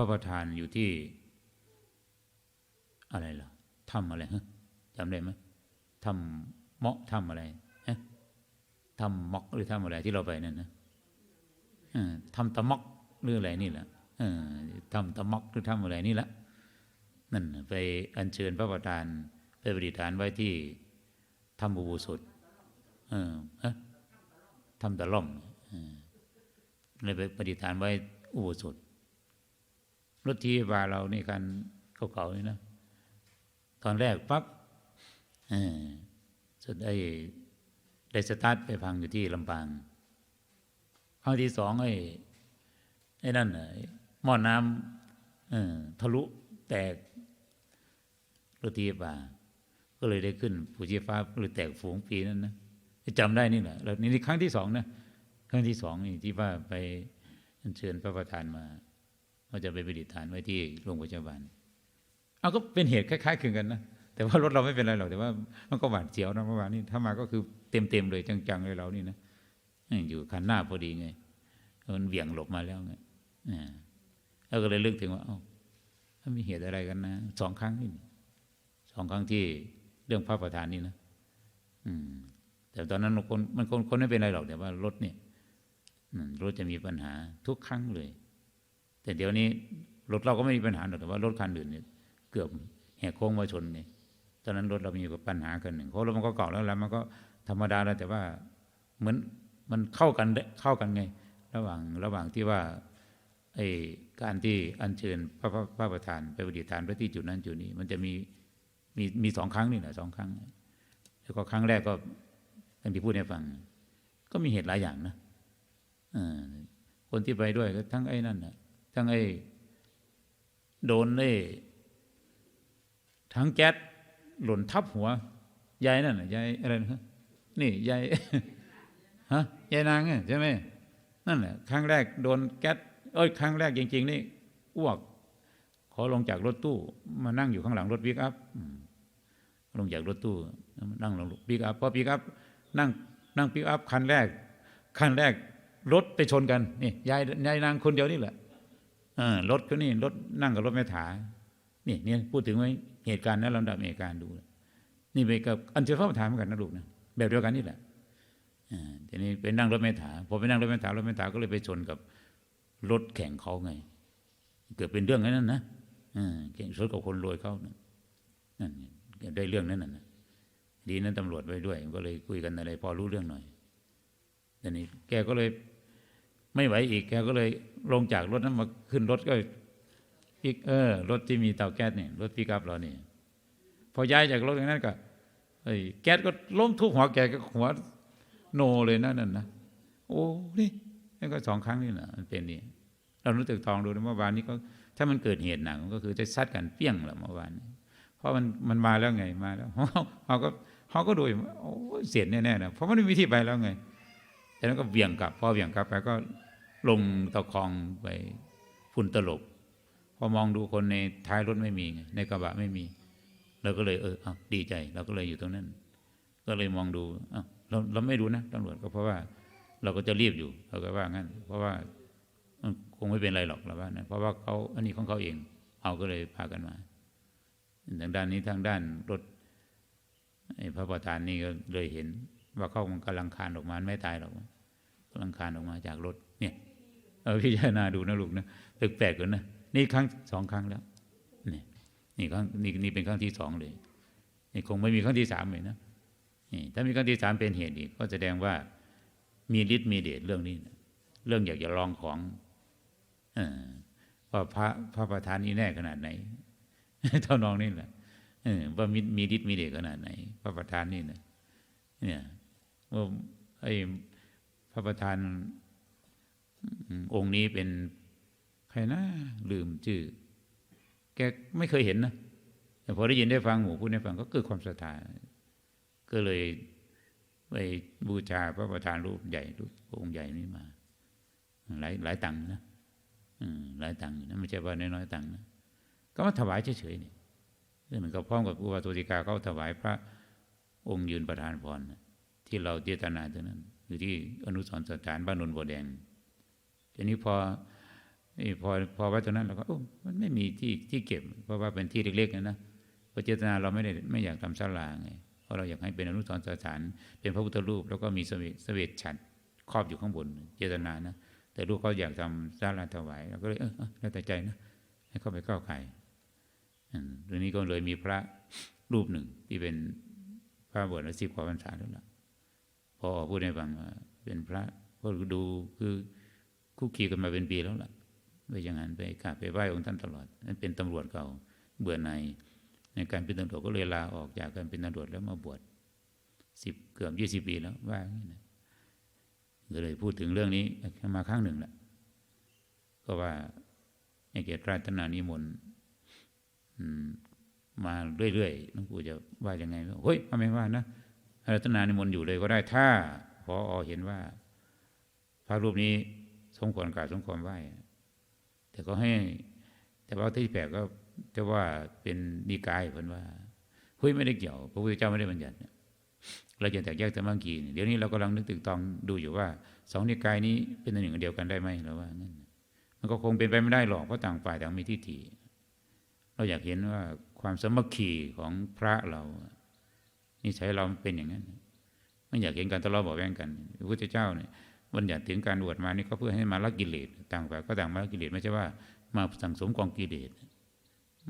ระประธานอยู่ที่อะไรล่ะถ้ำอะไรฮะจำได้ไหมถ้ำเมาะถ้ำอะไรฮะถ้ำมอกหรือถ้ำอะไรที่เราไปนั่นนะเออถ้ำตะมอกหรืออะไรนี่แหละเออถ้ำตะมอกหรือถ้ำอะไรนี่แหละนั่นไปอัญเชิญพระประธานไปประดิษฐานไว้ที่ถ้ำบูบูสุดเออฮะถ้ำตะล่อมเออเลยไปประดิษฐานไว้อุโบสถ รถที่บาเรานี่คันเก่าๆนี่นะ ตอนแรกปั๊บออสุดไอ้ได้สตาร์ทไปพังอยู่ที่ลำปางครั้งที่สองไอ้ไอ้นั่นไอ้หม้อน้ำทะลุแตกรถทีป่าก็เลยได้ขึ้นภูชีฟ้าหรือแตกฝูงปีนั้นนะจำได้นี่แหละแล้วนี่ครั้งที่สองนะครั้งที่สองนี่ที่ว่าไปเชิญพระประธานมา ว่าจะไปประดิษฐานไว้ที่โรงพยาบาลเอาก็เป็นเหตุคล้ายๆคลึงกันนะแต่ว่ารถเราไม่เป็นไรหรอกแต่ว่ามันก็หวาดเสียวนะเมื่อวานนี้ถ้ามาก็คือเต็มๆเลยจังๆเลยเรานี่นะอยู่คันหน้าพอดีไงมันเบี่ยงหลบมาแล้วไงอ่าแล้วก็เลยลึกถึงว่าเอ้าถ้ามีเหตุอะไรกันนะสองครั้งนี่สองครั้งที่เรื่องพระประธานนี่นะอืม แต่ตอนนั้นคนมันคนคนไม่เป็นไรหรอกแต่ว่ารถเนี่ยรถจะมีปัญหาทุกครั้งเลย แต่เดี๋ยวนี้รถเราก็ไม่มีปัญหาหรอกแต่ว่ารถคันอื่นเนี่ยเกือบแหกโค้งมาชนเนี่ยตอนนั้นรถเรามีปัญหากันหนึ่งเพราะรถมันก็เก่าแล้วแล้วมันก็ธรรมดาแล้วแต่ว่าเหมือนมันเข้ากันเข้ากันไง ระหว่างระหว่างที่ว่าไอ้การที่อัญเชิญพระพระพระประธานไปประดิษฐานไปที่จุดนั้นจุดนี้ มันจะมีมีมีสองครั้งนี่แหละสองครั้ง แล้วก็ครั้งแรกก็อย่างที่พูดให้ฟัง ก็มีเหตุหลายอย่างนะอคนที่ไปด้วยก็ทั้งไอ้นั่นนะ ทั้งไอ้โดนไอ้ถังแก๊สหล่นทับหัวยายนั่นน่ะยายอะไรนะนี่ยายฮะยายนางใช่ไหมนั่นแหละครั้งแรกโดนแก๊สเอ้ยครั้งแรกจริง ๆ นี่อ้วก ขอลงจากรถตู้ มานั่งอยู่ข้างหลังรถปิกอัพลงจากรถตู้ นั่งลงปิกอัพพอปิกอัพนั่งนั่งปิกอัพคันแรก คันแรกรถไปชนกันนี่ยายยายนางคนเดียวนี่แหละ รถเขานี่รถนั่งกับรถแม่ถานี่เนี่ยพูดถึงไว้เหตุการณ์นั้นลำดับเหตุการณ์ดู นี่ไปกับอันเชิญพระประธานเหมือนกันนะลูกนะแบบเดียวกันนี่แหละทีนี้ไปนั่งรถเมถาพอไปนั่งรถเมถารถเมถาก็เลยไปชนกับรถแข่งเขาไง เกิดเป็นเรื่องนั้นนะแข่งชนกับคนรวยเขานั่นได้เรื่องนั้นน่ะดีนั้นตำรวจไปด้วย ก็เลยคุยกันอะไร พอรู้เรื่องหน่อยทีนี้แกก็เลย ไม่ไหวอีกแกก็เลยลงจากรถนั้นมาขึ้นรถก็อีกเออรถที่มีเตาแก๊สเนี่ยรถปิกอัพเรานี่พอย้ายจากรถอย่างนั้นก็ไอ้แก๊สก็ล้มทุกหัวแกก็หัวโนเลยนะนั่นนะโอ้นี่นี่ก็สองครั้งนี่แหละมันเป็นนี่เรารู้ตึกทองดูเมื่อวานนี้ก็ ถ้ามันเกิดเหตุหนักก็คือจะซัดกันเปี้ยงแหละเมื่อวานเพราะมันมันมาแล้วไงมาแล้วเขาก็เขาก็ดูโอ้เสียแน่ๆนะเพราะมันไม่มีที่ไปแล้วไง แต่นั้นก็เบี่ยงกลับพอเบี่ยงกลับไปก็ลงตะคองไปฝุ่นตลบพอมองดูคนในท้ายรถไม่มีในกระบะไม่มีเราก็เลยเออเอดีใจเราก็เลยอยู่ตรงนั้น ก็เลยมองดูเอาเราเราไม่รู้นะตำรวจก็เพราะว่า เราก็จะรีบอยู่เราก็ว่างั้น เพราะว่าคงไม่เป็นไรหรอกเราว่านะเพราะว่าเขาอันนี้ของเขาเองเอาก็เลยพากันมาทางด้านนี้ทางด้านรถพระประธานนี่ก็เลยเห็น ว่าเขากำลังคานออกมาไม่ตายหรอก ลังคานออกมาจากรถเนี่ยเออพิจารณาดูนะลูกนะแปลกๆกันนะนี่ครั้งสองครั้งแล้วนี่นี่ครั้งนี่นี่เป็นครั้งที่สองเลยนี่คงไม่มีครั้งที่สามเลยนะนี่ถ้ามีครั้งที่สามเป็นเหตุอีกก็แสดงว่ามีฤทธิ์มีเดชเรื่องนี้นะเรื่องอยากจะลองของเออว่าพระพระประธานนี้แน่ขนาดไหนเท่าน้องนี่แหละเออว่ามีมีฤทธิ์มีเดชขนาดไหน พระประธานนี่นะเนี่ยว่าไอ้ พระประธานองค์นี้เป็นใครนะลืมชื่อ แกไม่เคยเห็นนะแต่พอได้ยินได้ฟังหมู่พูดได้ฟังก็เกิดความศรัทธาก็เลยไปบูชาพระประธานรูปใหญ่รูปองค์ใหญ่นี้มา หลายหลายตังค์นะหลายตังค์นะไม่ใช่ว่าน้อยๆตังค์นะก็มาถวายเฉยๆนี่เหมือนกับพร้อมกับอุบาตุติกาเขาถวายพระองค์ยืนประธานพรที่เราเจตนาตรงนั้น อยู่ที่อนุสรสถานบ้านนนบัวแดงทีนี้พอพอพอไว้ตรงนั้นเราก็โอ้มันไม่มีที่ที่เก็บ เพราะว่าเป็นที่เล็กๆนะนะเพระเจตนาเราไม่ได้ไม่อยากทำศาลาไงเพราะเราอยากให้เป็นอนุสรณ์สถาน เป็นพระพุทธรูป แล้วก็มีเสวเสวตฉัตรครอบอยู่ข้างบนเจตนานะแต่ลูกเขาอยากทำศาลาถวายเราก็เลยเออแล้วแต่ใจนะให้เข้าไปก้าวไก่เรื่องนี้ก็เลยมีพระรูปหนึ่งที่เป็นพระบวชมาสิบกว่าพรรษาแล้วล่ะ พอพูดให้ฟังว่าเป็นพระก็ดูคือคุกคีกันมาเป็นปีแล้วล่ะไปอย่างนั้นไปกราบไปไหว้องค์ท่านตลอดนั่นเป็นตำรวจเก่าเบื่อในในการเป็นตำรวจก็เลยลาออกจากการเป็นตำรวจแล้วมาบวชสิบเกือบยี่สิบปีแล้วว่าอย่างนี้นะก็เลยพูดถึงเรื่องนี้มาครั้งหนึ่งแหละก็ว่าในเกียรติราตนานิมนต์มาเรื่อยๆหลวงปู่จะว่ายังไงเฮ้ยทำไมว่านะ รัตนานิมนต์อยู่เลยก็ได้ถ้าพออเห็นว่า พระรูปนี้สมควรกราบสมควรไหว้แต่ก็ให้ แต่ว่าที่แปลกก็จะว่าเป็นดีกายเพิ่นว่าเฮ้ยไม่ได้เกี่ยว พระพุทธเจ้าไม่ได้บัญญัติเราจะแตกแยกแต่บางกีเดี๋ยวนี้เรากำลังนึกตึกตองดูอยู่ว่าสองนิกายนี้เป็นอันหนึ่งเดียวกันได้ไหมเราว่างั้นมันก็คงเป็นไปไม่ได้หรอกเพราะต่างฝ่ายต่างมีทิฏฐิเราอยากเห็นว่าความสมัคคีของพระเรา นี่ใช้เราเป็นอย่างนั้นไม่อยากเห็นการทะเลาะเบาแวงกันพระพุทธเจ้าเนี่ยวันอยากถึงการบวชมานี่ก็เพื่อให้มาละกิเลสต่างฝ่ายก็ต่างมาละกิเลสไม่ใช่ว่ามาสั่งสมกองกิเลส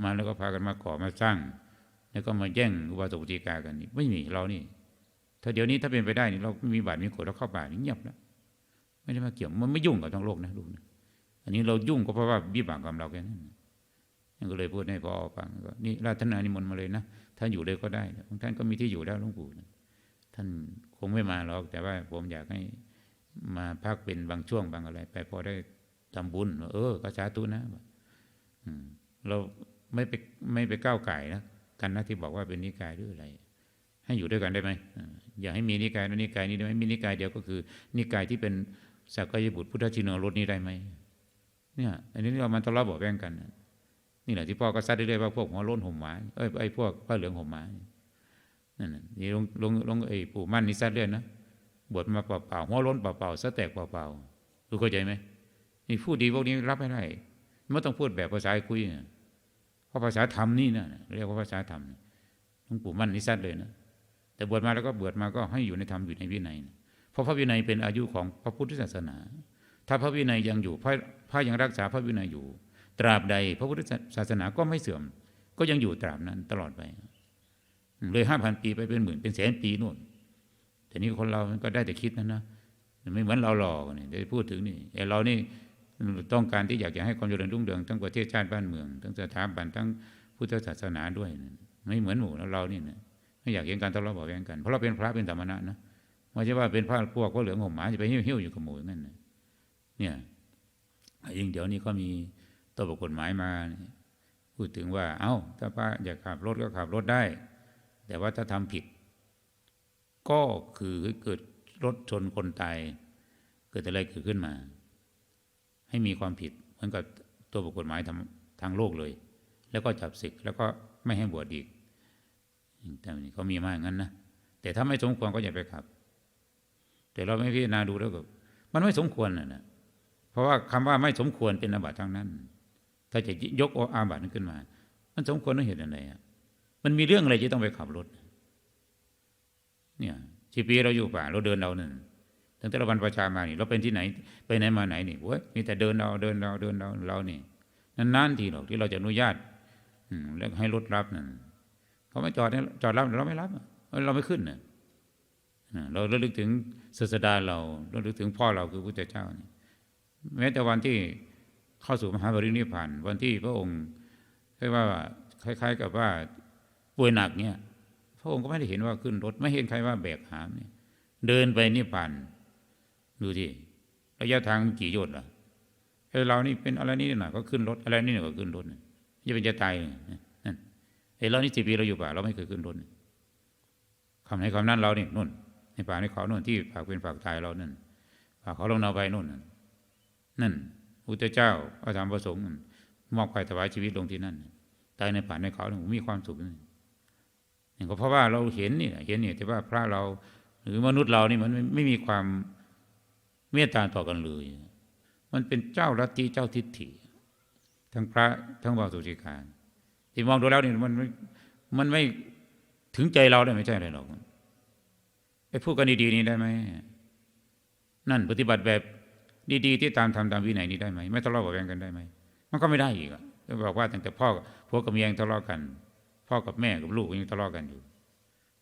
มาแล้วก็พากันมาก่อมาสร้าง แล้วก็มาแย่งอุบาสกติกากันนี่ไม่มีเรานี่ ถ้าเดี๋ยวนี้ถ้าเป็นไปได้นี่เราไม่มีบาตรมีโกรธเราเข้าบานี่เงียบแล้วไม่ได้มาเกี่ยวมันไม่ยุ่งกับทั้งโลกนะลูกนะอันนี้เรายุ่งก็เพราะว่าวิบากกรรมเราแค่นั้นก็เลยพูดให้พ่อฟังก็นี่ราชนานิมนต์มาเลยนะ ท่านอยู่เลยก็ได้บางท่านก็มีที่อยู่แล้วหลวงปู่ท่านคงไม่มาหรอก แต่ว่าผมอยากให้มาพักเป็นบางช่วงบางอะไร ไปพอได้ทำบุญเออก็สาธุนะเราไม่ไปไม่ไปก้าวไก่นะกันนะที่บอกว่าเป็นนิกายหรืออะไร ให้อยู่ด้วยกันได้ไหมอย่าให้มีนิกายนั้นนิกายนี้ได้ไหมมีนิกายเดียวก็คือ นิกายที่เป็นสักกายบุตรพุทธชินรสนี้ได้ไหมเนี่ย อันนี้เรามันทะเลาะเบาแบ่งกันนี่ นี่แหละที่พ่อก็ซัดได้เลยว่าพวกหัวล้นห่มหมาเอ้ยไอ้พวกผ้าเหลืองห่มหมานั่นนี่ลงลงลงไอ้ปู่มั่นนี่ซัดเรื่อยนะบวชมาเปล่าๆหัวล้นเปล่าๆสแตกเปล่าๆรู้เข้าใจไหมนี่พูดดีพวกนี้รับไม่ได้ไม่ต้องพูดแบบภาษาคุยเพราะภาษาธรรมนี่นะเรียกว่าภาษาธรรมหลวงปู่มั่นนี่ซัดเลยนะแต่บวชมาแล้วก็บวชมาก็ให้อยู่ในธรรมอยู่ในวินัยเพราะพระวินัยเป็นอายุของพระพุทธศาสนา ถ้าพระวินัยยังอยู่พระพระยังรักษาพระวินัยอยู่ ตราบใด พระพุทธศาสนาก็ไม่เสื่อม ก็ยังอยู่ตราบนั้นตลอดไป เลยห้าพันปีไปเป็นหมื่นเป็นแสนปีนู่น แต่นี้คนเราก็ได้แต่คิดนะนะไม่เหมือนเราหลอกนี่ได้พูดถึงนี่ไอเรานี่ต้องการที่อยากจะให้ความเจริญรุ่งเรืองทั้งประเทศชาติบ้านเมือง ทั้งสถาบันทั้งพุทธศาสนาด้วยไม่เหมือนหมู่แล้วเรานี่นะไม่อยากเห็นการทะเลาะเบาแวงกัน เพราะเราเป็นพระเป็นธรรมะนะไม่ใช่ว่าเป็นพระพวกก็เหลืองห่มหมาจะไปเหี้ยวอยู่กับหมู่นั่นเนี่ยยิ่งเดี๋ยวนี้ก็มี ตัวบทกฎหมายมาพูดถึงว่า เอา้า ถ้าพระอยากขับรถก็ขับรถได้ แต่ว่าถ้าทำผิด ก็คือเกิดรถชนคนตายเกิดอะไรเกิดขึ้นมา ให้มีความผิดเหมือนกับตัวบทกฎหมายทำทางโลกเลย แล้วก็จับศึกแล้วก็ไม่ให้บวชอีกแต่นี่เขามีมากงั้นนะแต่ถ้าไม่สมควรก็อย่าไปขับ แต่เราไม่พิจารณาดูแล้วก็มันไม่สมควรนะเพราะว่าคำว่าไม่สมควรเป็นอาบัติทั้งนั้น ถ้าจะยกอาบัตินั้นขึ้นมา มันสมควรต้องเห็นอะไรอะมันมีเรื่องอะไรที่ต้องไปขับรถ เนี่ยชีปีเราอยู่ป่าเราเดินเราเนี่ยตั้งแต่เราบรรพชามานี่เราเป็นที่ไหน ไปไหนมาไหนนี่โว้ยมีแต่เดินเราเดินเราเดินเราเรานี่นานๆทีหรอกที่เราจะอนุญาตแล้วให้รถรับนั่นเขาไม่จอดเนี่ยจอดรับเราไม่รับ เราไม่ขึ้นเนี่ยเราระลึกถึงศาสดาเราระลึกถึงพ่อเราคือพระเจ้านี่แม้แต่วันที่ เข้าสู่มหาบริณิพานวันที่พระองค์เรียกว่าคล้าย ๆ กับว่าป่วยหนักเนี่ย พระองค์ก็ไม่ได้เห็นว่าขึ้นรถ ไม่เห็นใครว่าแบกหามเนี่ยเดินไปนิพพานดูที่ระยะทางกี่โยชน์ล่ะไอ้เรานี่เป็นอะไรนี่หน่อยก็ขึ้นรถอะไรนี่หน่อยก็ขึ้นรถจะเป็นจะตายนั่นไอ้เรานี่สิปีเราอยู่ป่าเราไม่เคยขึ้นรถคำไหนคำนั้นเรานี่นู่นในป่าในเขานู่นที่ฝากเป็นฝากตายเรานั่นฝากเขาลงนาไปนู่นนั่น อุตเจ้าพระธรรมประสงค์มอบไปถวายชีวิตลงที่นั่นตายในป่าในเขาผมมีความสุขนี่ก็เพราะว่าเราเห็นนี่เห็นเนี่ยแต่ว่าพระเราหรือมนุษย์เรานี่มันไม่มีความเมตตาต่อกันเลย มันเป็นเจ้าลัทธิเจ้าทิฏฐิ ทั้งพระทั้งบาสุจิการที่มองดูแล้วนี่มันไม่มันไม่ถึงใจเราได้ไม่ใช่อะไรหรอกไปพูดกันดีๆนี้ได้ไหมนั่นปฏิบัติแบบ ดีๆ ที่ตามทำตามวินัยนี้ได้ไหมไม่ทะเลาะเบาแวงกันได้ไหมมันก็ไม่ได้อีกอะจะบอกว่าตั้งแต่พ่อพ่อกับเมียยังทะเลาะกัน พ่อกับแม่กับลูกยังทะเลาะกันอยู่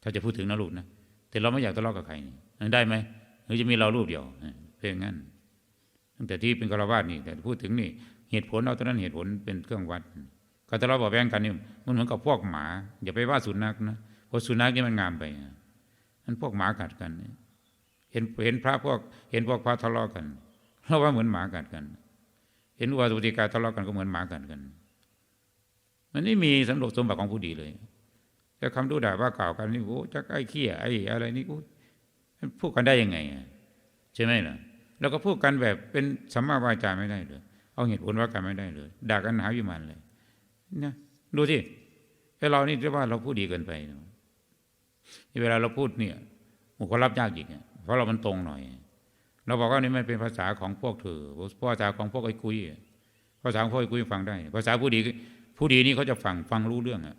ถ้าจะพูดถึงนะลูกนะแต่เราไม่อยากทะเลาะกับใครนี่ได้ไหมหรือจะมีเราลูกเดียวเพียงงั้นตั้งแต่ที่เป็นกราวาสนี่ แต่พูดถึงนี่เหตุผลเอาตอนนั้นเหตุผลเป็นเครื่องวัดการทะเลาะเบาะแวงกันนี่มันเหมือนกับพวกหมาอย่าไปว่าสุนัขนะเพราะสุนัขนี่มันงามไปมันพวกหมากัดกันเห็นเห็นพระพวกเห็นพวกพระทะเลาะกัน เราว่าเหมือนหมากัดกัน เห็นว่าสุติกาทะเลาะกันก็เหมือนหมากัดกัน มันไม่มีสมบัติสมบัติของผู้ดีเลยแต่คำดูด่าว่ากล่าวกันนี่โอ้จะไอ้เขี้ยไอ้อะไรนี่กูพูดกันได้ยังไงใช่ไหมล่ะแล้วก็พูดกันแบบเป็นสัมมาวาจาไม่ได้เลยเอาเหตุผลว่ากันไม่ได้เลยด่ากันหาวิมานเลยนะดูที่ไอ้เรานี่จะว่าเราพูดดีเกินไปเวลาเราพูดเนี่ยมู่ก็รับยากอีกเพราะเรามันตรงหน่อย เราบอกว่านี่มันเป็นภาษาของพวกเธอภาษาของพวกไอ้กุยภาษาของพวกไอ้กุยฟังได้ ภาษาผู้ดีผู้ดีนี่เขาจะฟังฟังรู้เรื่องอะ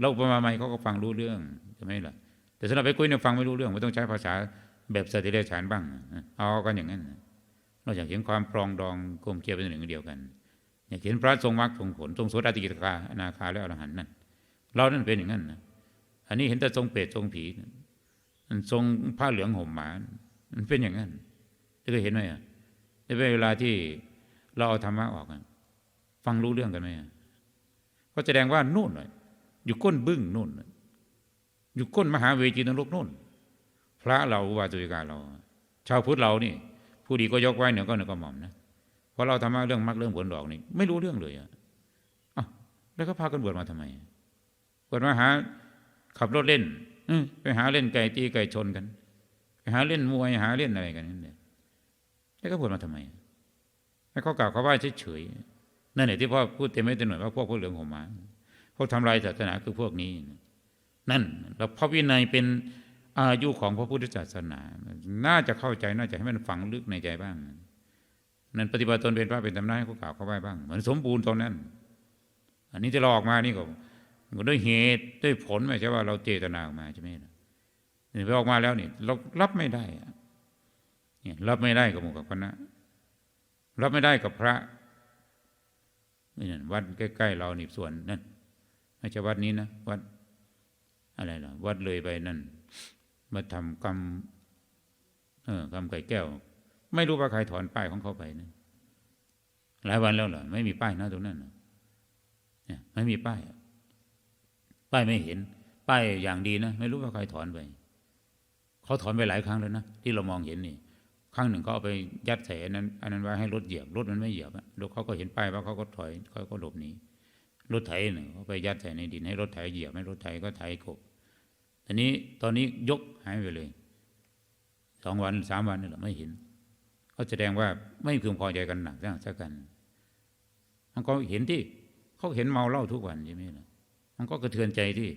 เราประมาณไม่เขาก็ฟังรู้เรื่องใช่ไหมล่ะแต่สำหรับไอ้กุยเนี่ยฟังไม่รู้เรื่องไม่ต้องใช้ภาษาแบบสติเลฉานบ้างเอากันอย่างนั้นเราอยากเห็นความปรองดองกลมเกลียวเป็นหนึ่งเดียวกัน อยากเห็นพระทรงมรรคทรงผลทรงโสดาติกิตาอนาคาและอรหันต์นั่นเรานั่นเป็นอย่างนั้นนะอันนี้เห็นแต่ทรงเปรตทรงผีมันทรงผ้าเหลืองห่มหมามันเป็นอย่างนั้น เคยเห็นไหมอะในเวลาที่เราเอาธรรมะออกฟังรู้เรื่องกันไหมก็แสดงว่านู่นเลยอยู่ก้นบึ้งนู่นอยู่ก้นมหาเวจีนรกนู่น พระเราวาตุกาเรา ชาวพุทธเรานี่ ผู้ดีก็ยกไว้เหนือก็เหนือก็หม่อมนะเพราะเราทำมาเรื่องมรรคเรื่องผลดอกนี่ไม่รู้เรื่องเลยอะแล้วก็พากันบวชมาทำไมบวชมาหาขับรถเล่นไปหาเล่นไก่ตีไก่ชนกัน ไปหาเล่นมวยหาเล่นอะไรกันนั่น แล้วก็บวชมาทำไมให้เขากล่าวเขาว่าเฉยๆนั่นแหละที่พ่อพูดเต็มไม่เต็มหน่อยว่าพวกพวกเหลืองหัวมาพวกทำลายศาสนาคือพวกนี้ นั่นแล้วพระวินัยเป็นอายุของพระพุทธศาสนา น่าจะเข้าใจน่าจะให้มันฝังลึกในใจบ้าง นั่นปฏิบัติตนเป็นพระเป็นตำนานเขากล่าวเขาไว้บ้าง เหมือนสมบูรณ์ตรงนั้น อันนี้ที่เราออกมานี่ก็ด้วยเหตุด้วยผลไม่ใช่ว่าเราเจตนาออกมาใช่ไหมนี่ไปออกมาแล้วนี่เรารับไม่ได้ รับไม่ได้กับหมู่กับคณะ รับไม่ได้กับพระนี่วัดใกล้ๆเรานี่ส่วนนั่นไม่ใช่วัดนี้นะวัดอะไรล่ะ วัดเลยไปนั่นมาทำกรรมเออกรรมไก่แก้ว ไม่รู้ว่าใครถอนป้ายของเขาไปนะหลายวันแล้วเหรอไม่มีป้ายนะตรงนั้นเนี่ยไม่มีป้ายป้ายไม่เห็น ป้ายอย่างดีนะ ไม่รู้ว่าใครถอนไป เขาถอนไปหลายครั้งแล้วนะ ที่เรามองเห็นนี่ ครั้งหนึ่งเขาเอาไปยัดใส่อันนั้นอันนั้นไว้ให้รถเหยียบรถมันไม่เหยียบรถเขาก็เห็นป้ายว่าเขาก็ถอยเขาก็หลบหนีรถไถหนึ่งเขาไปยัดใส่ในดินให้รถไถเหยียบให้รถไถก็ไถกบอันนี้ตอนนี้ยกหายไปเลยสองวันสามวันนี่แหละไม่เห็นเขาแสดงว่าไม่พึงพอใจกันหนักสักกัน มันก็เห็นที่เขาเห็นเมาเหล้าทุกวันใช่ไหมล่ะมันก็กระเทือนใจที่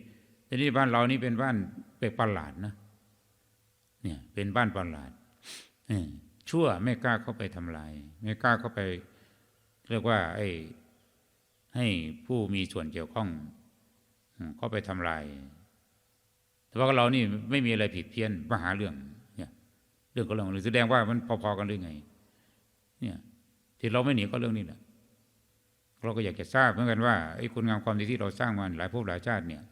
แต่นี่บ้านเรานี่เป็นบ้านเป็กประหลาดนะเนี่ยเป็นบ้านประหลาด ชั่วไม่กล้าเข้าไปทำลาย ไม่กล้าเข้าไป เรียกว่า ไอ้ให้ผู้มีส่วนเกี่ยวข้องเข้าไปทำลาย แต่ว่าเรานี่ไม่มีอะไรผิดเพี้ยนมาหาเรื่อง เนี่ย เรื่องก็เรื่องหรือแสดงว่ามันพอๆกันหรือไง เนี่ย ที่เราไม่หนีก็เรื่องนี้แหละเราก็อยากจะทราบเหมือนกันว่าไอ้คุณงามความดีที่เราสร้างมาหลายภพหลายชาติเนี่ย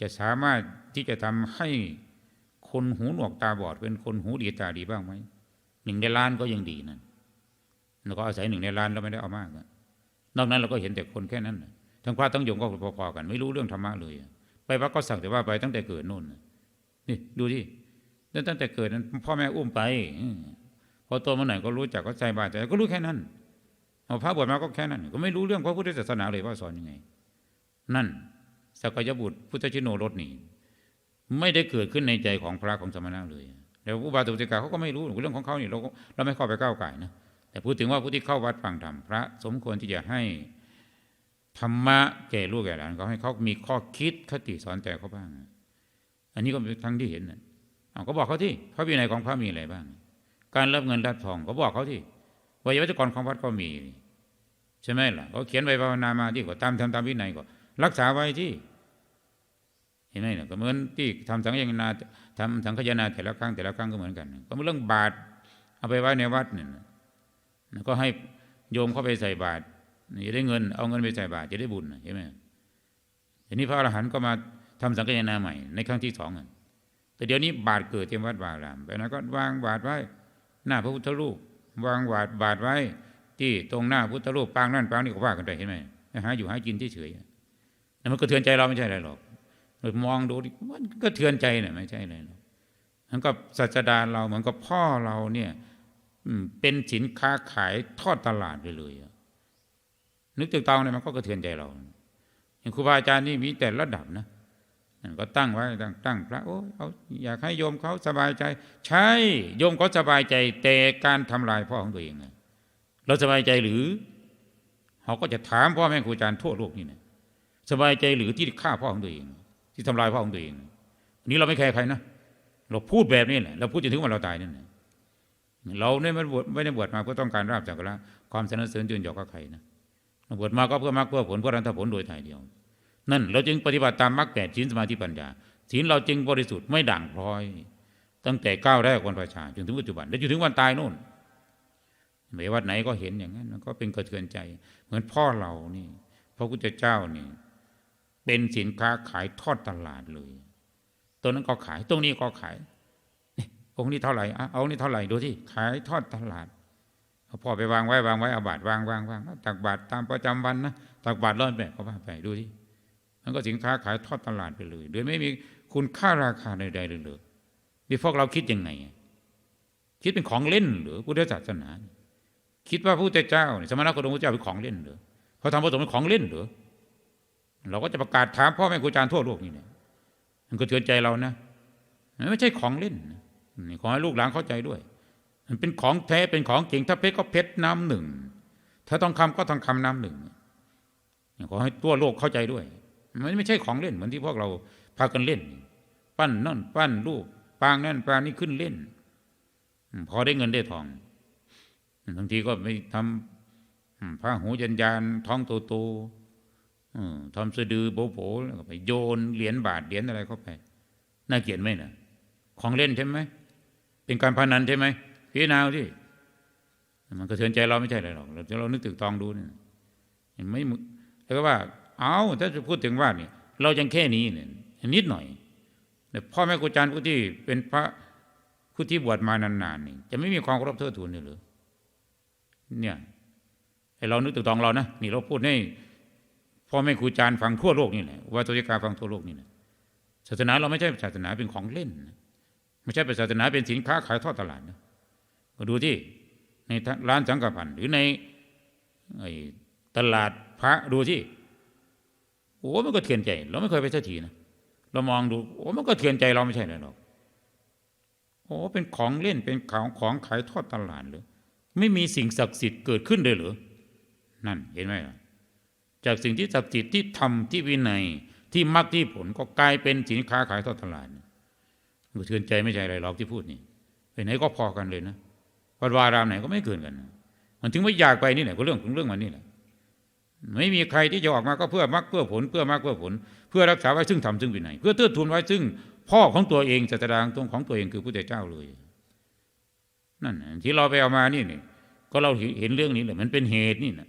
จะสามารถที่จะทำให้คนหูหนวกตาบอด เป็นคนหูดีตาดีบ้างไหม หนึ่งในล้านก็ยังดีนั่นเราก็อาศัยหนึ่งในล้านเราไม่ได้เอามากนอกนั้นเราก็เห็นแต่คนแค่นั้นทั้งพระทั้งโยมก็พอๆกัน ไม่รู้เรื่องธรรมะเลยไปวัดก็สั่งแต่ว่าไปตั้งแต่เกิดนู่นนี่ดูที่ตั้งแต่เกิดนั้นพ่อแม่อุ้มไปพอโตมาหน่อยก็รู้จักก็ใจบาดใจก็รู้แค่นั้นเอาพระบวชมาก็แค่นั้น ก็ไม่รู้เรื่องพระพุทธศาสนาเลยว่าสอนยังไง นั่นสกยบุตรพุทธชิโนรสนี่ไม่ได้เกิดขึ้นในใจของพระของสมณะเลย แล้วอุบาตุติกาเขาก็ไม่รู้เรื่องของเขานี่เราเราไม่เข้าไปก้าวไก่นะแต่พูดถึงว่าผู้ที่เข้าวัดฟังธรรมพระ สมควรที่จะให้ธรรมะแก่ลูกแก่หลานเขาให้เขามีข้อคิดคติสอนใจเขาบ้าง อันนี้ก็เป็นทั้งที่เห็นนะเอาก็บอกเขาที่พระวินัยของพระมีอะไรบ้าง การรับเงินรับทองก็บอกเขาที่วิยวัจกรของวัดก็มี ใช่ไหมล่ะเขาเขียนไว้ภาวนามาที่ก็ตามทำตามวินัยก็รักษาไว้ที่ เห็นไหมเนี่ยก็เหมือนที่ทำสังฆนา ทำสังฆยนาแต่ละครั้งแต่ละครั้งก็เหมือนกันก็เรื่องบาตรเอาไปไว้ในวัดเนี่ยก็ให้โยมเข้าไปใส่บาตรจะได้เงิน เอาเงินไปใส่บาตรจะได้บุญเห็นไหมทีนี้พระอรหันต์ก็มาทำสังฆนาใหม่ ในครั้งที่สองแต่เดี๋ยวนี้บาตรเกิดที่วัดวารามไปนะก็วางบาตรไว้ หน้าพระพุทธรูป วางบาตรบาตรไว้ ที่ตรงหน้าพุทธรูปปางนั่นปางนี่ก็ว่ากันไปเห็นไหมหาอยู่หากินเฉยๆแล้วมันก็เทือนใจเราไม่ใช่อะไรหรอก มองดูมันก็เทือนใจเนี่ยไม่ใช่อะไรหรอกมันก็ศาสดาเราเหมือนกับพ่อเราเนี่ยเป็นสินค้าขายทอดตลาดไปเลยนึกตึกตองเนี่ยมันก็กระเทือนใจเราอย่างครูบาอาจารย์นี่มีแต่ระดับนะก็ตั้งไว้ตั้งตั้งพระโอ้เอาอยากให้โยมเขาสบายใจ ใช่โยมเขาสบายใจ แต่การทำลายพ่อของตัวเองเราสบายใจหรือเขาก็จะถามพ่อแม่ครูอาจารย์ทั่วโลกนี่นะสบายใจหรือที่ฆ่าพ่อของตัวเอง ที่ทำลายพ่อของตัวเองนี้เราไม่แคร์ใครนะเราพูดแบบนี้แหละเราพูดจนถึงวันเราตายนั่นแหละเราเนี่ยไม่บวชไม่ได้บวชมาเพื่อต้องการราบจากละความสนับสนุนยืนหยอกกับใครนะบวชมาก็เพื่อมรรคเพื่อผลเพื่อรันทผลโดยถ่ายเดียว นั่น เราจึงปฏิบัติตามมรรคแปดศีลสมาธิปัญญาศีลเราจึงบริสุทธิ์ไม่ด่างพร้อย ตั้งแต่ก้าวแรกวันประชาจนถึงปัจจุบันและจนถึงวันตายโน่นไม่วัดไหนก็เห็นอย่างนั้นก็เป็นกระเทือนใจ เหมือนพ่อเรานี่พระพุทธเจ้านี่ เป็นสินค้าขายทอดตลาดเลย ตัวนั้นก็ขายตรงนี้ก็ขายองค์นี้เท่าไหร่เอานี่เท่าไหร่ดูที่ขายทอดตลาดเอาพ่อไปวางไว้วางไว้เอาบาทวางวางวางตักบาทตามประจำวันนะตักบาทร้อนแบบเขาว่าไปดูที่มันก็สินค้าขายทอดตลาดไปเลย โดยไม่มีคุณค่าราคาใดๆเลยเลยนี่พวกเราคิดยังไง คิดเป็นของเล่นหรือพุทธศาสนา คิดว่าพระพุทธเจ้าสมณะโคดมพระเจ้าเป็นของเล่นหรือเขาทำพระสงฆ์เป็นของเล่นหรือ เราก็จะประกาศถามพ่อแม่ครูอาจารย์ทั่วโลกนี่เนี่ยมันก็เตือนใจเรานะมันไม่ใช่ของเล่นนี่ขอให้ลูกหลานเข้าใจด้วย มันเป็นของแท้เป็นของจริงถ้าเพชรก็เพชรน้ำหนึ่ง ถ้าต้องคำก็ต้องคำน้ำหนึ่งขอให้ตัวโลกเข้าใจด้วย มันไม่ใช่ของเล่นเหมือนที่พวกเราพากันเล่น ปั้นนั่นปั้นรูปปางนั่นปางนี้ขึ้นเล่น พอได้เงินได้ทองบางทีก็ไปทำผ้าหูยันยานท้องโตโต ทำสะดือโบโผแล้วก็ไปโยนเหรียญบาทเหรียญอะไรเข้าไป น่าเกลียดไหมนะของเล่นใช่ไหม เป็นการพนันใช่ไหมพี่นาวที่ มันกระเทือนใจเราไม่ใช่เลยหรอกเราเรานึกถึงตองดูนี่เห็นไหมแล้วก็ว่า เอาถ้าจะพูดถึงว่าเนี่ยเรายังแค่นี้เนี่ยนิดหน่อยแต่พ่อแม่ครูอาจารย์ผู้ที่เป็นพระผู้ที่บวชมานานๆนี่จะไม่มีความเคารพเทิดทูนเลยหรือเนี่ยไอเรานึกถึงตองเรานะนี่เราพูดให้ พ่อแม่ครูอาจารย์ฟังทั่วโลกนี่แหละว่าตัวจิกาฟังทั่วโลกนี่แหละศาสนาเราไม่ใช่ศาสนาเป็นของเล่น ไม่ใช่เป็นศาสนาเป็นสินค้าขายทอดตลาดนะก็ดูที่ในร้านสังกพันหรือในตลาดพระดูที่โอ้มันก็เทียนใจ เราไม่เคยไปสักทีนะเรามองดูโอ้มันก็เทียนใจเราไม่ใช่เลยหรอกโอ้เป็นของเล่นเป็นของของขายทอดตลาดเลยไม่มีสิ่งศักดิ์สิทธิ์เกิดขึ้นเลยหรือนั่นเห็นไหมล่ะ จากสิ่งที่ศักดิ์สิทธิ์ที่ทำที่วินัยที่มรรคที่ผลก็กลายเป็นสินค้าขายทอดตลาดมันเทือนใจไม่ใช่อะไรหรอกที่พูดนี่ไปไหนก็พอกันเลยนะวัดวารามไหนก็ไม่เกินกันนะมันถึงไม่อยากไปนี่แหละก็เรื่องของเรื่องมันนี่แหละไม่มีใครที่จะออกมาก็เพื่อมรรคเพื่อผลเพื่อมรรคเพื่อผล เพื่อรักษาไว้ซึ่งธรรมซึ่งวินัยเพื่อเตือทุนไว้ซึ่งพ่อของตัวเองจัตดางตรงของตัวเองคือพระเจ้าเลย นั่นที่เราไปเอามานี่นี่ก็เราเห็นเรื่องนี้แหละมันเป็นเหตุนี่นะ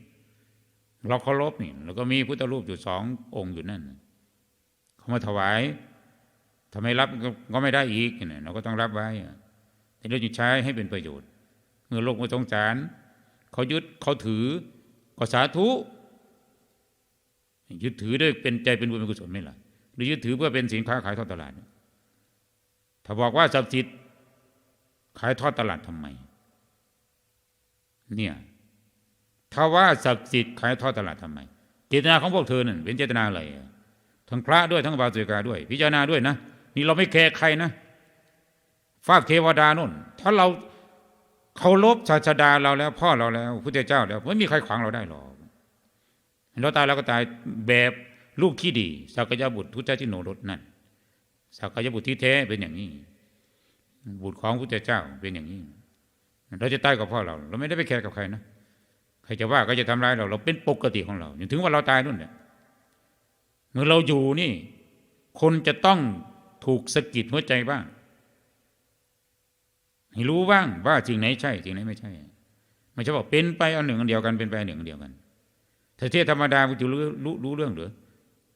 เราเคารพนี่แล้วก็มีพุทธรูปอยู่สององค์อยู่นั่นเขามาถวายทำไมรับก็ไม่ได้อีกเนี่ยเราก็ต้องรับไว้แต่เราจะใช้ให้เป็นประโยชน์ เมื่อโลกมาสงสารเขายึดเขาถือก็สาธุยึดถือด้วยเป็นใจเป็นบุญเป็นกุศลไม่ล่ะหรือยึดถือเพื่อเป็นสินค้าขายทอดตลาด ถ้าบอกว่าศักดิ์สิทธิ์ขายทอดตลาดทำไม เนี่ย ถ้าว่าศักดิ์สิทธิ์ขายทอดตลาดทำไมเจตนาของพวกเธอนั่นเป็นเจตนาอะไรทั้งพระด้วยทั้งบาสุกาด้วย พิจารณาด้วยนะ นี่เราไม่แคร์ใครนะฟากเทวดาน่น ถ้าเราเคารพศาสดาเราแล้ว พ่อเราแล้วพุทธเจ้าแล้วไม่มีใครขวางเราได้หรอกเราตายเราก็ตายแบบลูกขี้ดีสักยะบุตรทุตที่โนรสนั่นสักยะบุตรที่แท้เป็นอย่างนี้ บุตรของพุทธเจ้าเป็นอย่างนี้ เราจะตายกับพ่อเรา เราไม่ได้ไปแคร์กับใครนะ ครจะว่าก็จะทำร้ายเรา เราเป็นปกติของเราถึงว่าเราตายนู่นเนี่ยเมื่อเราอยู่นี่ คนจะต้องถูกสะกิดหัวใจบ้างให้รู้บ้างว่าสิ่งไหนใช่สิ่งไหนไม่ใช่ไม่ใช่บอกเป็นไปอันหนึ่งอันเดียวกันเป็นไปอันหนึ่งอันเดียวกันถ้าเทศธรรมดามันจะรู้รู้รู้เรื่องหรือ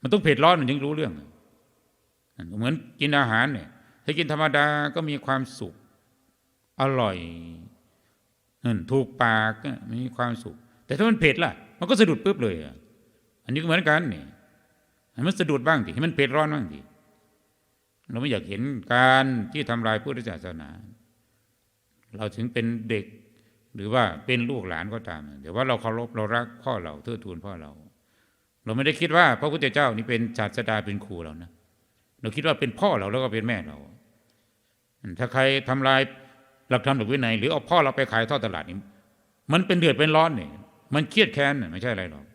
มันต้องเผ็ดร้อนมันถึงรู้เรื่อง เหมือนกินอาหารเนี่ยถ้ากินธรรมดาก็มีความสุขอร่อย นั่นถูกปากมีความสุข แต่ถ้ามันเผ็ดล่ะ มันก็สะดุดปุ๊บเลยอะอันนี้ก็เหมือนกันนี่ให้มันสะดุดบ้างดิให้มันเผ็ดร้อนบ้างดิเราไม่อยากเห็นการที่ทำลายพุทธศาสนา เราถึงเป็นเด็กหรือว่าเป็นลูกหลานก็ตามแต่ว่าเราเคารพเรารักพ่อเราเทิดทูนพ่อเรา เราไม่ได้คิดว่าพระพุทธเจ้านี่เป็นศาสดาเป็นครูเรานะเราคิดว่าเป็นพ่อเราแล้วก็เป็นแม่เรา ถ้าใครทำลาย หลักธรรมหลักวินัยหรือเอาพ่อเราไปขายทอดตลาดนี่มันเป็นเดือดเป็นร้อนเนี่ยมันเครียดแค้นไม่ใช่อะไรหรอก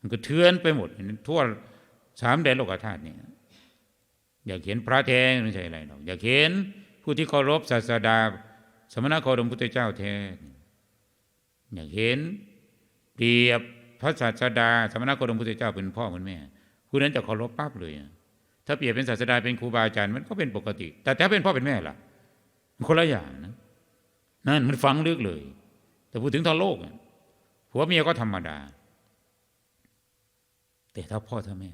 มันก็เทือนไปหมดทั่วสามแดนโลกธาตุเนี่ยอยากเห็นพระแท้ไม่ใช่อะไรหรอกอยากเห็นผู้ที่เคารพศาสดา สมณโคดมพุทธเจ้าแท้อยากเห็นเปรียบพระศาสดา สมณโคดมพุทธเจ้าเป็นพ่อเป็นแม่ผู้นั้นจะเคารพปั๊บเลย ถ้าเปรียบเป็นศาสดาเป็นครูบาอาจารย์มันก็เป็นปกติ แต่ถ้าเป็นพ่อเป็นแม่ล่ะ มันคนละอย่างนะนั่นมันฟังลึกเลย แต่พูดถึงทางโลกผัวเมียก็ธรรมดา แต่ถ้าพ่อถ้าแม่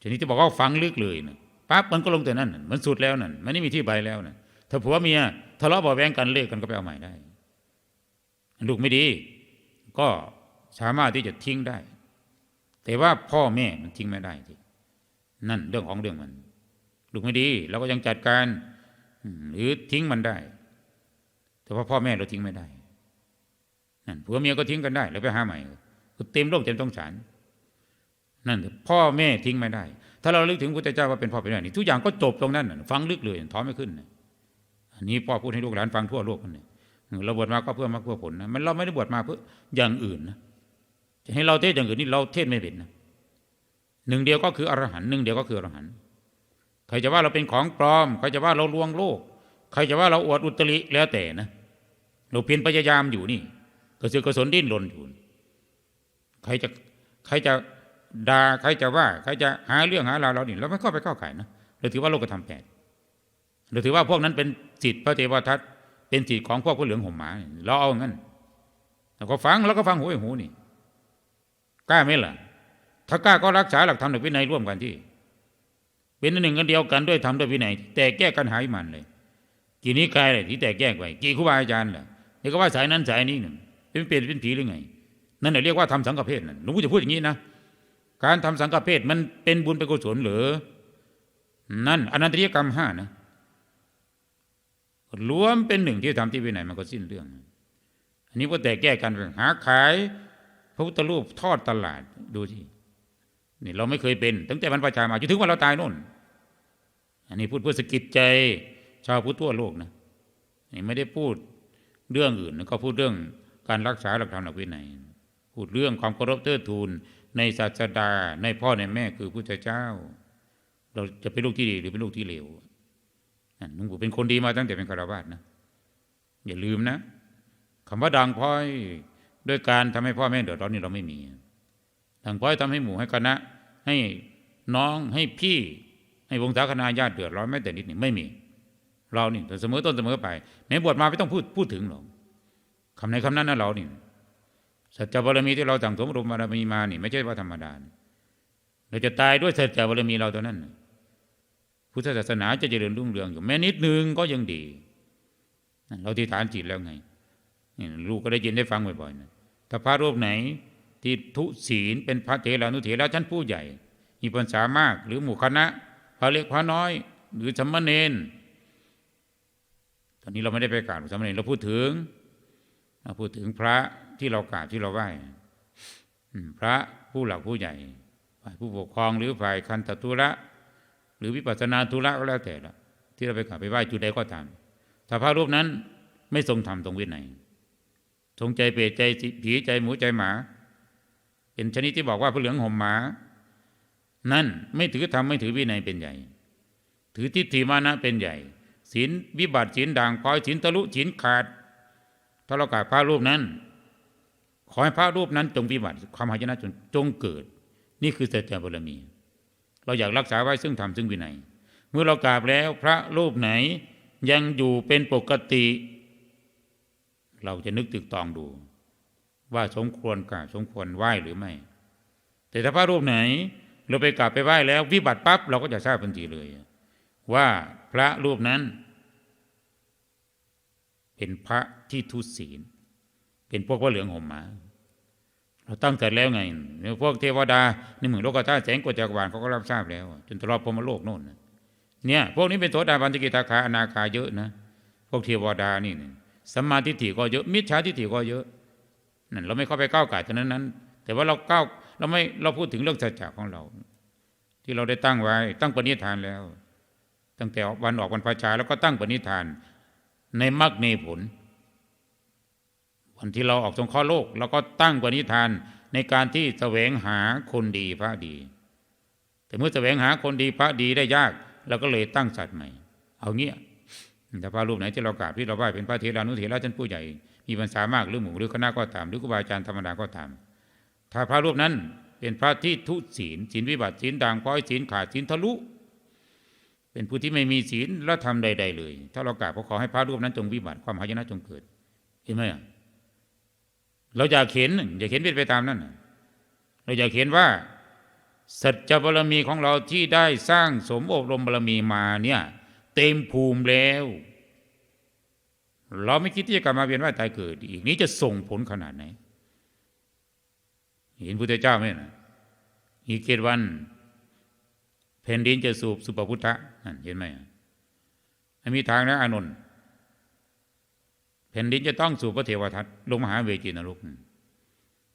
ทีนี้จะบอกว่าฟังลึกเลยนะปั๊บมันก็ลงแต่นั้นมันสุดแล้วนั่นมันไม่มีที่ไปแล้วนะถ้าผัวเมียทะเลาะเบาแวงกันเลิกกันก็ไปเอาใหม่ได้ลูกไม่ดี ก็สามารถที่จะทิ้งได้ แต่ว่าพ่อแม่มันทิ้งไม่ได้ทีนั่นเรื่องของเรื่องมัน ลูกไม่ดีเราก็ยังจัดการ หรือทิ้งมันได้ แต่ว่าพ่อแม่เราทิ้งไม่ได้นั่นผัวเมียก็ทิ้งกันได้แล้วไปหาใหม่ก็เต็มโลกเต็มต้องสารนั่นพ่อแม่ทิ้งไม่ได้ ถ้าเราลึกถึงพระเจ้าว่าเป็นพ่อเป็นแม่นี่ทุกอย่างก็จบตรงนั้นฟังลึกเลยท้อไม่ขึ้นอันนี้พ่อพูดให้ลูกหลานฟังทั่วโลกกันเลยเราบวชมาก็เพื่อมาเพื่อผลนะมันเราไม่ได้บวชมาเพื่ออย่างอื่นนะจะให้เราเทศอย่างอื่นนี่เราเทศไม่เป็นนะหนึ่งเดียวก็คืออรหันต์หนึ่งเดียวก็คืออรหันต์ ครจะว่าเราเป็นของปลอม ใครจะว่าเราลวงโลก ใครจะว่าเราอวดอุตริแล้วแต่นะ เราเพียรพยายามอยู่นี่กระเสือกระสนดิ้นรนอยู่ ใครจะใครจะด่าใครจะว่า ใครจะหาเรื่องหาเราเรานี่เราไม่ก็ไปเข้าข่ายนะเราถือว่าโลกธรรมแปดเราถือว่าพวกนั้นเป็นสิทธิพระเทวทัตเป็นสิทธิของพวกผู้เหลืองห่มหมาเราเอางั้นเราก็ฟังแล้วก็ฟังหูไอ้หูนี่กล้าไหมล่ะถ้ากล้าก็รักษาหลักธรรมหลักวินัยร่วมกันที่ เป็นหนึ่งกันเดียวกันด้วยธรรมด้วยวินัยแต่แก้กันหายมันเลย กี่นี้กายเลยที่แตกแยกไปกี่ครูบาอาจารย์ล่ะนี่ก็ว่าสายนั้นสายนี้หนึ่งเป็นเปลี่ยนเป็นผีหรือไง นั่นแหละเรียกว่าทำสังฆเพศนั่นหลวงพ่อจะพูดอย่างนี้นะการทำสังฆเพศมันเป็นบุญเป็นกุศลหรือนั่นอนันตริยกรรมห้านะรวมเป็นหนึ่งที่ทำที่วินัยมันก็สิ้นเรื่อง อันนี้ก็แต่แก้กันหาขายพระพุทธรูปทอดตลาดดูที่นี่เราไม่เคยเป็น ตั้งแต่บรรพชามาจนถึงวันเราตายโน่น อันนี้พูดเพื่อสกิดใจชาวพุทธทั่วโลกนะนี่ไม่ได้พูดเรื่องอื่นก็พูดเรื่องการรักษาหลักธรรมหลักวินัยพูดเรื่องความเคารพเทิดทูนในศาสดาในพ่อในแม่คือพุทธเจ้า เราจะเป็นลูกที่ดีหรือเป็นลูกที่เลวหลวงปู่เป็นคนดีมาตั้งแต่เป็นคารวาสนะอย่าลืมนะคำว่าดังพ้อยด้วยการทำให้พ่อแม่เดือดร้อนนี่เราไม่มีดังพ้อยทำให้หมู่ให้คณะให้น้องให้พี่ ให้วงศาคณาญาติเดือดร้อนแม้แต่นิดหนึ่งไม่มี เรานี่เสมอต้นเสมอไปแม้บวชมาไม่ต้องพูดพูดถึงหรอกคำในคำนั้นนะเรานี่สัจจบารมีที่เราสั่งสมรมบารมีมานี่ ไม่ใช่ว่าธรรมดาเราจะตายด้วยสัจจบารมีเราตัวนั้นพุทธศาสนาจะเจริญรุ่งเรืองอยู่แม้นิดนึงก็ยังดี เราที่ฐานจิตแล้วไงลูกก็ได้ยินได้ฟังบ่อยๆนะถ้าพระรูปไหนที่ทุศีลเป็นพระเถรานุเถระชั้นผู้ใหญ่ มีปัญษามากหรือหมู่คณะ พระเล็กพระน้อย หรือสมณเณรตอนนี้เราไม่ได้ไปกล่าวสมณเณรเราพูดถึงเราพูดถึงพระที่เรากราบที่เราไหว้พระผู้หลักผู้ใหญ่ฝ่ายผู้ปกครองหรือฝ่ายคันตตุระหรือวิปัสนาตุระก็แล้วแต่ละที่เราไปกราบไปไหว้จุดใดก็ตามถ้าพระรูปนั้นไม่ทรงธรรมตรงวินัยทรงใจเปรตใจผีใจหมูใจหมา เป็นชนิดที่บอกว่าผู้เหลืองห่มหมา นั่นไม่ถือธรรมไม่ถือวินัยเป็นใหญ่ ถือทิฏฐิมานะเป็นใหญ่ศีลวิบัติศีลด่างพลอยศีลทะลุศีลขาดถ้าเรากราบพระรูปนั้น ขอให้พระรูปนั้นจงวิบัติความหายนะจงจงเกิด นี่คือสัจจะบารมี เราอยากรักษาไว้ซึ่งธรรมซึ่งวินัย เมื่อเรากราบแล้วพระรูปไหนยังอยู่เป็นปกติ เราจะนึกตึกตองดู ว่าสมควรกราบสมควรไหว้หรือไม่ แต่ถ้าพระรูปไหน เราไปกราบไปไหว้แล้ว วิบัติปั๊บเราก็จะทราบทันทีเลย ว่าพระรูปนั้น เป็นพระที่ทุศีล เป็นพวกว่าเหลืองห่มมาเราตั้งแต่แล้วไงพวกเทวดาในหมื่นโลกธาตุแสงกฎจักรวาลเขาก็รับทราบแล้ว จนตลอดพรมโลกโน่นเนี่ยพวกนี้เป็นโสดาบันสกิทาคาอนาคาเยอะนะพวกเทวดานี่นี่สัมมาทิฏฐิก็เยอะมิจฉาทิฏฐิก็เยอะนั่นเราไม่เข้าไปก้าวไก่ตรงนั้นนั้น แต่ว่าเราก้าว เราไม่เราพูดถึงเรื่องสัจจะของเรา ที่เราได้ตั้งไว้ ตั้งปณิธานแล้ว ตั้งแต่วันออกวันพระชาแล้วก็ตั้งปณิธาน ในมรรคในผล วันที่เราออกสงเคราะห์โลกเราก็ตั้งปณิธานในการที่แสวงหาคนดีพระดี แต่เมื่อแสวงหาคนดีพระดีได้ยากเราก็เลยตั้งสัตว์ใหม่ เอาเงี้ยแต่พระรูปไหนที่เรากราบที่เราไหว้เป็นพระเทรานุเถระท่านผู้ใหญ่มีพรรษามากหรือหมู่หรือคณะก็ตามหรือครูบาอาจารย์ธรรมดาก็ตาม ถ้าพระรูปนั้นเป็นพระที่ทุศีลศีลวิบัติศีลด่างพ้อยศีลขาดศีลทะลุ เป็นผู้ที่ไม่มีศีลและทำใด ๆ เลย ถ้าเรากราบก็ขอให้พระรูปนั้นจงวิบัติความหายนะจงเกิดเห็นไหมเราอยากเห็นอย่าเห็นเป็นไปตามนั้นเราอยากเห็นว่าสัจบารมีของเราที่ได้สร้างสมอบรมบารมีมาเนี่ยเต็มภูมิแล้ว เราไม่คิดที่จะกลับมาเวียนว่ายตายเกิด อีกนี้จะส่งผลขนาดไหน เห็นพุทธเจ้าไหมนะอีกเกตวันแผ่นดินจะสูบสุปพุทธะนั่นเห็นไหมมีทางนะอานนท์แผ่นดินจะต้องสู่พระเทวทัตลงมหาเวจีนรก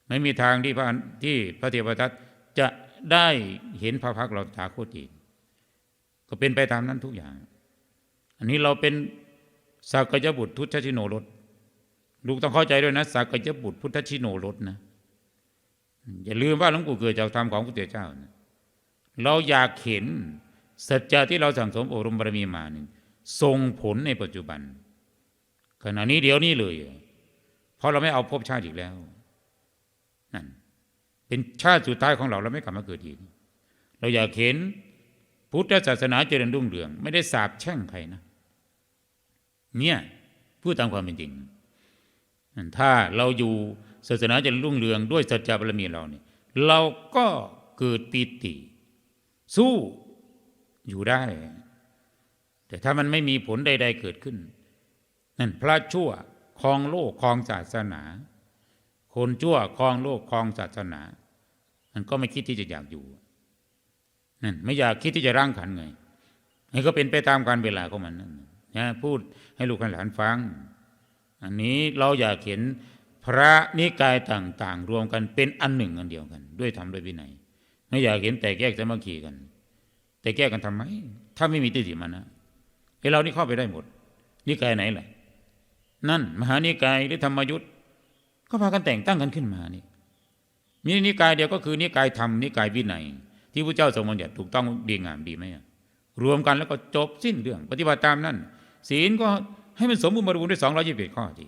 ไม่มีทางที่พระที่พระเทวทัตจะได้เห็นพระพักตร์เราถาโคตอีกก็เป็นไปตามนั้นทุกอย่าง อันนี้เราเป็นสักยบุตรพุทธชิโนรสลูกต้องเข้าใจด้วยนะสักยบุตรพุทธชิโนรสนะ อย่าลืมว่าหลวงปู่เกิดจากธรรมของพระเจ้านะเราอยากเห็นสัจจะที่เราสั่งสมอบรมบารมีมานี่ส่งผลในปัจจุบัน ขณะนี้เดี๋ยวนี้เลย เพราะเราไม่เอาภพชาติอีกแล้วนั่นเป็นชาติสุดท้ายของเราเราไม่กลับมาเกิดอีก เราอยากเห็นพุทธศาสนาเจริญรุ่งเรือง ไม่ได้สาบแช่งใครนะ เนี่ยพูดตามความเป็นจริง ถ้าเราอยู่ ศาสนาจริญรุ่งเรืองด้วยสัจจะบารมีเราเนี่ยเราก็เกิดปีติ สู้อยู่ได้ แต่ถ้ามันไม่มีผลใด ๆ เกิดขึ้น นั่นพระชั่วครองโลกครองศาสนา คนชั่วครองโลกครองศาสนา มันก็ไม่คิดที่จะอยากอยู่นั่นไม่อยากคิดที่จะร่างขันไงนี่ก็เป็นไปตามการเวลาของมันนะพูดให้ลูกให้หลานฟัง อันนี้เราอยากเห็น พระนิกายต่าง ๆ รวมกันเป็นอันหนึ่งอันเดียวกัน ด้วยธรรมด้วยวินัยไม่อยากเห็นแต่แยกสามัคคีกัน แต่แก้กันทำไม ถ้าไม่มีติถิมันนะไอเรานี่เข้าไปได้หมด นิกายไหนล่ะ นั่น มหานิกายหรือธรรมยุทธ์ก็พากันแต่งตั้งกันขึ้นมานี่มีนิกายเดียวก็คือนิกายธรรมนิกายวินัย ที่พระเจ้าทรงบัญญัติถูกต้องดีงามดีไหมรวมกันแล้วก็จบสิ้นเรื่อง ปฏิบัติตามนั่นศีลก็ให้มันสมบูรณ์บริบูรณ์ด้วยสองร้อยยี่สิบเอ็ดข้อที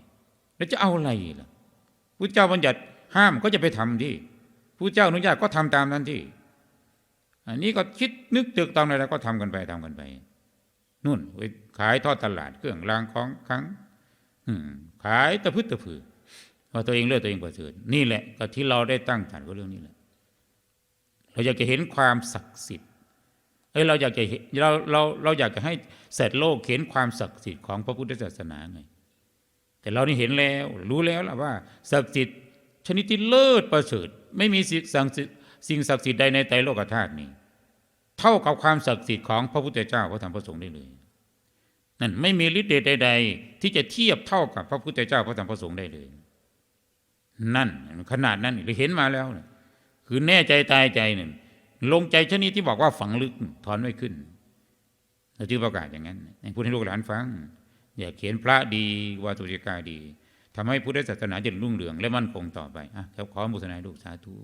แล้วจะเอาอะไรล่ะ พระเจ้าบัญญัติห้ามก็จะไปทำที่พระเจ้าอนุญาตก็ทำตามนั้นที่ อันนี้ก็คิดนึกตึกตองอะไรก็ทำกันไปทำกันไปนู่นขายทอดตลาดเครื่องรางของครั้งขายตะพื้ตะผือว่าตัวเองเลือกตัวเองประเสริฐนี่แหละก็ที่เราได้ตั้งฐานก็เรื่องนี้แหละเราอยากจะเห็นความศักดิ์สิทธิ์เอ้ยเราอยากจะเราเราเราอยากจะให้เสร็จโลกเห็นความศักดิ์สิทธิ์ของพระพุทธศาสนาไง แต่เรานี่เห็นแล้วรู้แล้วล่ะว่าศักดิ์สิทธิ์ชนิดที่เลิศประเสริฐไม่มีสิ่งศักดิ์สิทธิ์สิ่งศักดิ์สิทธิ์ใดในไตรโลกธาตุนี้ เท่ากับความศักดิ์สิทธิ์ของพระพุทธเจ้าพระธรรมพระสงฆ์ได้เลยนั่นไม่มีฤทธิ์เดชใด ๆ ที่จะเทียบเท่ากับพระพุทธเจ้าพระธรรมพระสงฆ์ได้เลย นั่นขนาดนั้นเราเห็นมาแล้วนะคือแน่ใจตายใจหนึ่งลงใจชนิดที่บอกว่าฝังลึกถอนไม่ขึ้นเราจึงประกาศอย่างนั้นพูดให้ลูกหลานฟัง อย่าเขียนพระดีวาตุจิกาดีทำให้พุทธศาสนาจะรุ่งเรืองและมั่นคงต่อไปอะขอมุสนาลูกสาธุ